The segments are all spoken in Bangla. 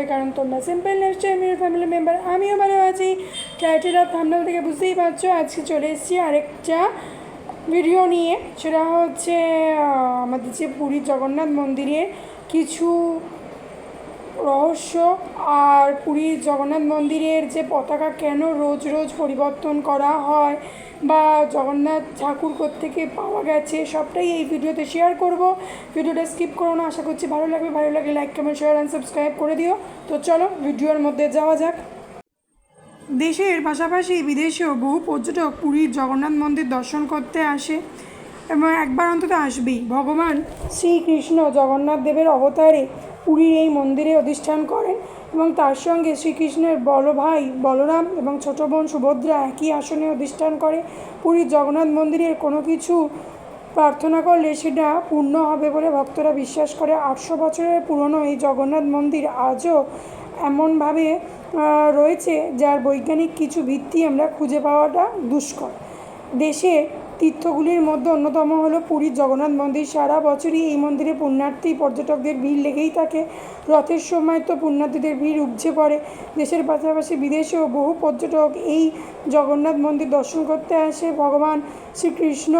হবে, কারণ তোমরা সিম্পল লাইফস্টাইল আমি ফ্যামিলি মেম্বার আমিও ভালো আছি। টাইটেল অফ থামনাল থেকে বুঝতেই পারছ, আজকে চলে এসেছি আরেকটা ভিডিও নিয়ে। সেটা হচ্ছে আমাদের যে পুরীর জগন্নাথ মন্দিরের কিছু রহস্য আর পুরীর জগন্নাথ মন্দিরের যে পতাকা কেন রোজ রোজ পরিবর্তন করা হয় বা জগন্নাথ ঠাকুর থেকে পাওয়া গেছে, সবটাই এই ভিডিওতে শেয়ার করব। ভিডিওটা স্কিপ করো না, আশা করছি ভালো লাগবে। ভালো লাগলে like comment share and subscribe করে দিও। তো চলো, ভিডিওর মধ্যে যাওয়া যাক। দেশের পাশাপাশি বিদেশেও বহু পর্যটক পুরীর জগন্নাথ মন্দির দর্শন করতে আসে এবং একবার অন্তত আসবেই। ভগবান শ্রীকৃষ্ণ জগন্নাথ দেবের অবতারে পুরীর এই মন্দিরে অধিষ্ঠান করেন এবং তার সঙ্গে শ্রীকৃষ্ণের বড় ভাই বলরাম এবং ছোট বোন সুভদ্রা একই আসনে অধিষ্ঠান করে। পুরীর জগন্নাথ মন্দিরের কোনো কিছু প্রার্থনা করলে সেটা পূর্ণ হবে বলে ভক্তরা বিশ্বাস করে। আটশো বছরের পুরনো এই জগন্নাথ মন্দির আজও এমনভাবে রয়েছে যার বৈজ্ঞানিক কিছু ভিত্তি আমরা খুঁজে পাওয়াটা দুষ্কর। দেশে তীর্থগুলির মধ্যে অন্যতম হলো পুরীর জগন্নাথ মন্দির। সারা বছরই এই মন্দিরে পুণ্যার্থী, পর্যটকদের ভিড় লেগেই থাকে। রথের সময় তো পুণ্যার্থীদের ভিড় উপচে পড়ে। দেশের পাশাপাশি বিদেশেও বহু পর্যটক এই জগন্নাথ মন্দির দর্শন করতে আসে। ভগবান শ্রীকৃষ্ণ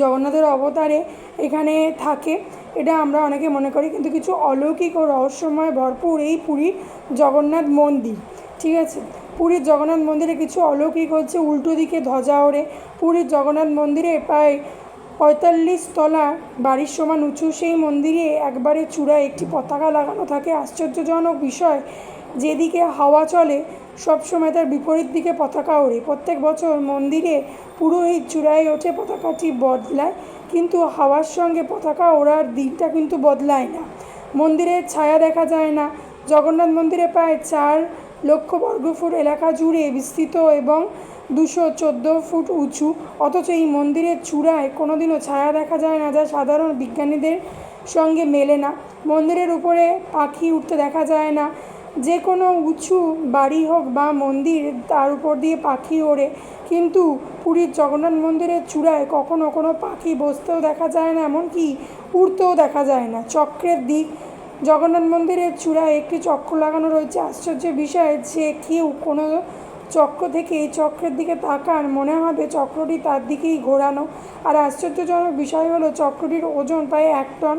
জগন্নাথের অবতারে এখানে থাকে। এটা আমরা অনেকে মনে করি, কিন্তু কিছু অলৌকিক ও রহস্যময় ভরপুর এই পুরীর জগন্নাথ মন্দির। ঠিক আছে? পুরীর জগন্নাথ মন্দিরে কিছু অলৌকিক হচ্ছে, উল্টো দিকে ধ্বজা ওড়ে। পুরীর জগন্নাথ মন্দিরে প্রায় পঁয়তাল্লিশ তলা বাড়ির সমান উঁচু সেই মন্দিরে একবারে চূড়ায় একটি পতাকা লাগানো থাকে। আশ্চর্যজনক বিষয়, যেদিকে হাওয়া চলে, সবসময় তার বিপরীত দিকে পতাকা ওড়ে। প্রত্যেক বছর মন্দিরে পুরোহিত চূড়ায় ওঠে পতাকাটি বদলায়, কিন্তু হাওয়ার সঙ্গে পতাকা ওড়ার দিকটা কিন্তু বদলায় না। মন্দিরের ছায়া দেখা যায় না। জগন্নাথ মন্দিরে প্রায় চার লক্ষ বর্গফুট এলাকা জুড়ে বিস্তৃত এবং দুশো চোদ্দ ফুট উঁচু। অথচ এই মন্দিরের চূড়ায় কোনোদিনও ছায়া দেখা যায় না যা সাধারণ বিজ্ঞানীদের সঙ্গে মেলে না। মন্দিরের উপরে পাখি উঠতে দেখা যায় না। যে কোনো উঁচু বাড়ি হোক বা মন্দির, তার উপর দিয়ে পাখি ওড়ে। কিন্তু পুরীর জগন্নাথ মন্দিরের চূড়ায় কখনো কোনো পাখি বসতেও দেখা যায় না, এমনকি উড়তেও দেখা যায় না। চক্রের দিক জগন্নাথ মন্দিরের চূড়ায় একটি চক্র লাগানো রয়েছে। আশ্চর্য বিষয় যে কেউ কোনো চক্র থেকে এই চক্রের দিকে তাকান, মনে হবে চক্রটি তার দিকেই ঘোরানো। আর আশ্চর্যজনক বিষয় হলো, চক্রটির ওজন প্রায় এক টন।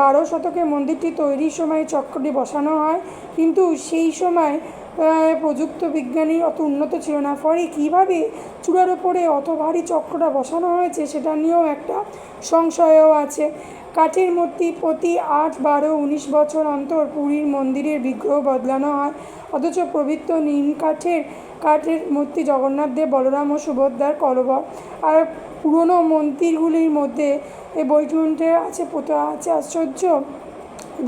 বারো শতকে মন্দিরটি তৈরির সময় চক্রটি বসানো হয়, কিন্তু সেই সময় প্রযুক্ত বিজ্ঞানী অত উন্নত ছিল না। ফলে কীভাবে চূড়ার ওপরে অত ভারী চক্রটা বসানো হয়েছে সেটা নিয়েও একটা সংশয়ও আছে। কাঠের মূর্তি প্রতি আট, বারো, উনিশ বছর অন্তর পুরীর মন্দিরের বিগ্রহ বদলানো হয়। অথচ পবিত্র নিম কাঠের কাঠের মূর্তি জগন্নাথ দেব, বলরাম ও সুভদ্রার কলবর। আর পুরনো মন্দিরগুলির মধ্যে এই বৈকুণ্ঠে আছে পোতা, আছে আশ্চর্য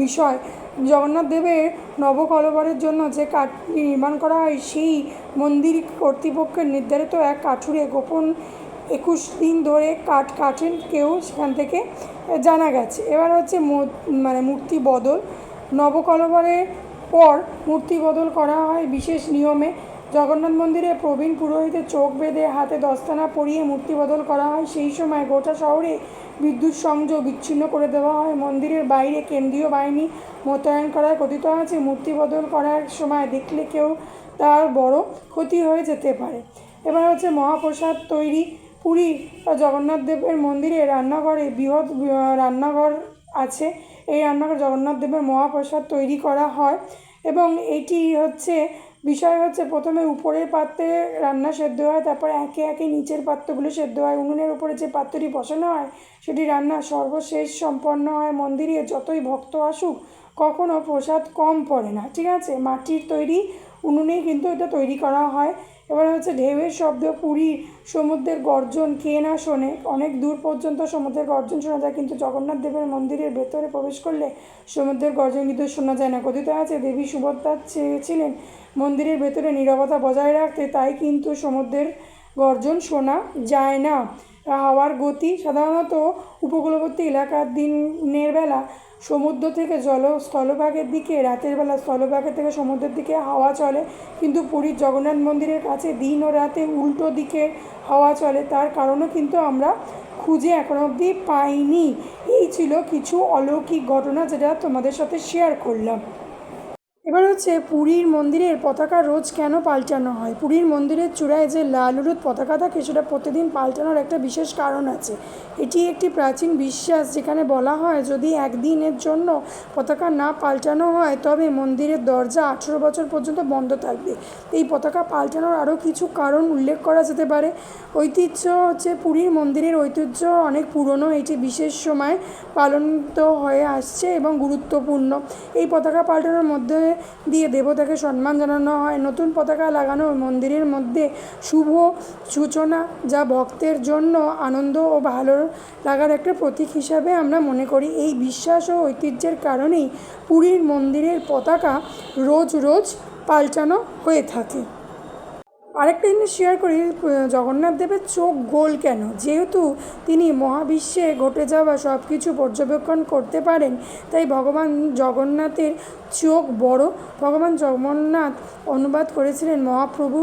বিষয়। জগন্নাথ দেবের নবকলবরের জন্য যে কাঠটি নির্মাণ করা হয়, সেই মন্দির কর্তৃপক্ষের নির্ধারিত এক কাঠুরে গোপন একুশ দিন ধরে কাঠ কাটেন কেউ সেখান থেকে জানা গেছে। এবার হচ্ছে মানে মূর্তি বদল। নবকলবরের পর মূর্তি বদল করা হয় বিশেষ নিয়মে। জগন্নাথ মন্দিরে প্রবীণ পুরোহিতের চোখ বেঁধে হাতে দস্তানা পরিয়ে মূর্তি বদল করা হয়। সেই সময় গোটা শহরে বিদ্যুৎ সংযোগ বিচ্ছিন্ন করে দেওয়া হয়। মন্দিরের বাইরে কেন্দ্রীয় বাহিনী মোতায়েন করার কথিত আছে, মূর্তি বদল করার সময় দেখলে কেউ তার বড় ক্ষতি হয়ে যেতে পারে। এবার হচ্ছে মহাপ্রসাদ তৈরি পুরী জগন্নাথ দেবের মন্দিরে রান্নাঘরে বৃহৎ রান্নাঘর আছে। এই রান্নাঘর জগন্নাথ দেবের মহাপ্রসাদ তৈরি করা হয় এবং এটি হচ্ছে, বিষয় হচ্ছে প্রথমে উপরের পাত্রে রান্না সেদ্ধ হয়, তারপর একে একে নিচের পাত্রগুলো সেদ্ধ হয়। উনুনের উপরে যে পাত্রটি বসানো হয়, সেটি রান্না সর্বশেষ সম্পন্ন হয় মন্দিরে। যতই ভক্ত আসুক, কখনো প্রসাদ কম পড়ে না, ঠিক আছে? মাটির তৈরি, উনুনেই কিন্তু এটা তৈরি করা হয়। এবার হচ্ছে ঢেউয়ের শব্দ, পুরী, সমুদ্রের গর্জন, কে না শোনে? অনেক দূর পর্যন্ত সমুদ্রের গর্জন শোনা যায়, কিন্তু জগন্নাথ দেবের মন্দিরের ভেতরে প্রবেশ করলে সমুদ্রের গর্জন কিন্তু শোনা যায় না। কথিত আছে, দেবী সুভদ্রা চেয়েছিলেন মন্দিরের ভেতরে নিরবতা বজায় রাখতে, তাই কিন্তু সমুদ্রের গর্জন শোনা যায় না। হাওয়ার গতি সাধারণত উপকূলবর্তী এলাকার দিনের বেলা সমুদ্র থেকে জল স্থলভাগের দিকে, রাতের বেলা স্থলভাগের থেকে সমুদ্রের দিকে হাওয়া চলে। কিন্তু পুরীর জগন্নাথ মন্দিরের কাছে দিন ও রাতে উল্টো দিকে হাওয়া চলে। তার কারণও কিন্তু আমরা খুঁজে এখনও অবধি পাইনি। এই ছিল কিছু অলৌকিক ঘটনা যেটা তোমাদের সাথে শেয়ার করলাম। এবার হচ্ছে পুরীর মন্দিরের পতাকা রোজ কেন পাল্টানো হয়? পুরীর মন্দিরের চূড়ায় যে লাল হলুদ পতাকা থাকে, সেটা প্রতিদিন পাল্টানোর একটা বিশেষ কারণ আছে। এটি একটি প্রাচীন বিশ্বাস যেখানে বলা হয়, যদি একদিনের জন্য পতাকা না পাল্টানো হয়, তবে মন্দিরের দরজা আঠেরো বছর পর্যন্ত বন্ধ থাকবে। এই পতাকা পাল্টানোর আরও কিছু কারণ উল্লেখ করা যেতে পারে। ঐতিহ্য হচ্ছে পুরীর মন্দিরের ঐতিহ্য অনেক পুরনো, এটি বিশেষ সময় পালনিত হয়ে আসছে এবং গুরুত্বপূর্ণ। এই পতাকা পাল্টানোর মধ্যে দিয়ে দেবতাকে সম্মান জানানো হয়। নতুন পতাকা লাগানো মন্দিরের মধ্যে শুভ সূচনা যা ভক্তের জন্য আনন্দ ও ভালো লাগার একটা প্রতীক হিসাবে আমরা মনে করি। এই বিশ্বাস ও ঐতিহ্যের কারণেই পুরীর মন্দিরের পতাকা রোজ রোজ পাল্টানো হয়ে থাকে। আরেকটা জিনিস শেয়ার করি জগন্নাথ দেবের চোখ গোল কেন? যেহেতু তিনি মহাবিশ্বে ঘটে যাওয়া সব কিছু পর্যবেক্ষণ করতে পারেন, তাই ভগবান জগন্নাথের চোখ বড়। ভগবান জগন্নাথ অনুবাদ করেছিলেন মহাপ্রভু,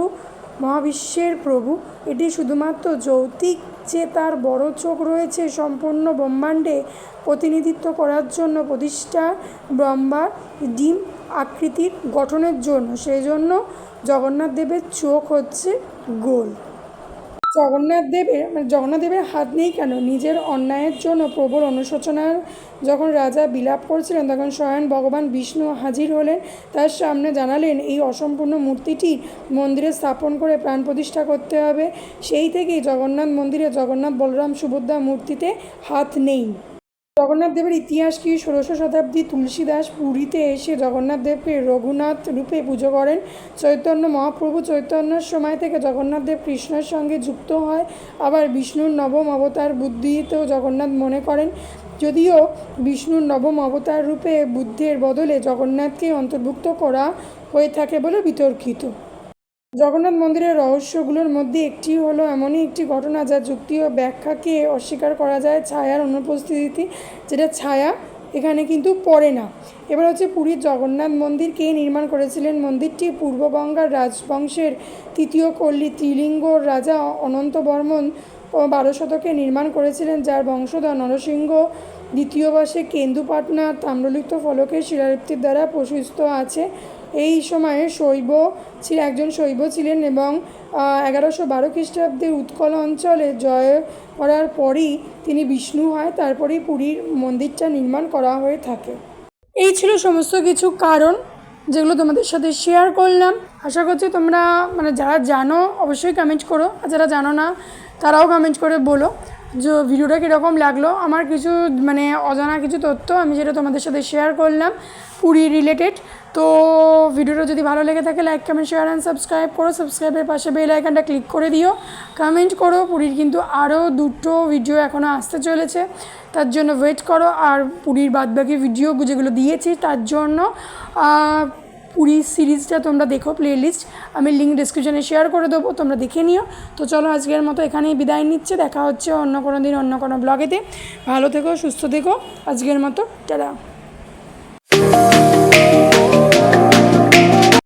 মহাবিশ্বের প্রভু। এটি শুধুমাত্র যৌতিক যে তার বড় চোখ রয়েছে, সম্পূর্ণ ব্রহ্মাণ্ডে প্রতিনিধিত্ব করার জন্য প্রতিষ্ঠা ব্রহ্মার ডিম। আকৃতির গঠনের জন্য সেই জন্য জগন্নাথ দেবের চোখ হচ্ছে গোল। জগন্নাথ দেবের মানে জগন্নাথ দেবের হাত নেই কেন? নিজের অন্যায়ের জন্য প্রবল অনুশোচনার যখন রাজা বিলাপ করছিলেন, তখন স্বয়ং ভগবান বিষ্ণু হাজির হলেন। তার সামনে জানালেন, এই অসম্পূর্ণ মূর্তিটি মন্দিরে স্থাপন করে প্রাণ প্রতিষ্ঠা করতে হবে। সেই থেকেই জগন্নাথ মন্দিরে জগন্নাথ বলরাম সুভদ্রা মূর্তিতে হাত নেই। জগন্নাথ দেবের ইতিহাস কি? ষোড়শ শতাব্দী তুলসীদাস পুরীতে এসে জগন্নাথ দেবকে রঘুনাথ রূপে পুজো করেন। চৈতন্য মহাপ্রভু চৈতন্যর সময় থেকে জগন্নাথ দেব কৃষ্ণের সঙ্গে যুক্ত হয়। আবার বিষ্ণুর নবম অবতার বুদ্ধিতেও জগন্নাথ মনে করেন। যদিও বিষ্ণুর নবম অবতার রূপে বুদ্ধের বদলে জগন্নাথকে অন্তর্ভুক্ত করা হয়ে থাকে বলে বিতর্কিত। জগন্নাথ মন্দিরের রহস্যগুলোর মধ্যে একটি হলো এমনই একটি ঘটনা যা যুক্তি ও ব্যাখ্যাকে অস্বীকার করা যায় ছায়ার অনুপস্থিতি যেটা ছায়া এখানে কিন্তু পড়ে না। এবার হচ্ছে পুরীর জগন্নাথ মন্দির কে নির্মাণ করেছিলেন? মন্দিরটি পূর্ববঙ্গার রাজবংশের তৃতীয় কল্লি ত্রিলিঙ্গ রাজা অনন্ত বর্মন বারো শতকে নির্মাণ করেছিলেন, যার বংশধর নরসিংহ, দ্বিতীয় বাসে কেন্দুপাটনা, তাম্রলিপ্ত ফলকের শিলালিপির দ্বারা প্রশস্ত আছে। এই সময়ে শৈব ছিল, একজন শৈব ছিলেন এবং এগারোশো বারো খ্রিস্টাব্দে উৎকল অঞ্চলে জয় করার পরই তিনি বিষ্ণু হয়, তারপরেই পুরীর মন্দিরটা নির্মাণ করা হয়ে থাকে। এই ছিল সমস্ত কিছু কারণ যেগুলো তোমাদের সাথে শেয়ার করলাম। আশা করছি তোমরা মানে যারা জানো, অবশ্যই কমেন্ট করো, আর যারা জানো না, তারাও কমেন্ট করে বলো। যে ভিডিওটা কীরকম লাগল, আমার কিছু মানে অজানা কিছু তথ্য আমি যেটা তোমাদের সাথে শেয়ার করলাম, পুরী রিলেটেড তো ভিডিওটা যদি ভালো লেগে থাকে like comment share and subscribe করো। সাবস্ক্রাইবের পাশে বেল আইকনটা ক্লিক করে দিও। কমেন্ট করো, পুরীর কিন্তু আরও দুটো ভিডিও এখনও আসতে চলেছে। তার জন্য ওয়েট করো। আর পুরীর বাদবাকি ভিডিও যেগুলো দিয়েছি, তার জন্য পুরী সিরিজটা তোমরা দেখো প্লে লিস্ট আমি লিঙ্ক ডিসক্রিপশানে শেয়ার করে দেবো, তোমরা দেখে নিও। তো চলো আজকের মতো এখানেই বিদায় নিচ্ছে, দেখা হচ্ছে অন্য কোনো দিন অন্য কোনো ব্লগেতে ভালো থেকো, সুস্থ থেকো। আজকের মতো, টাটা।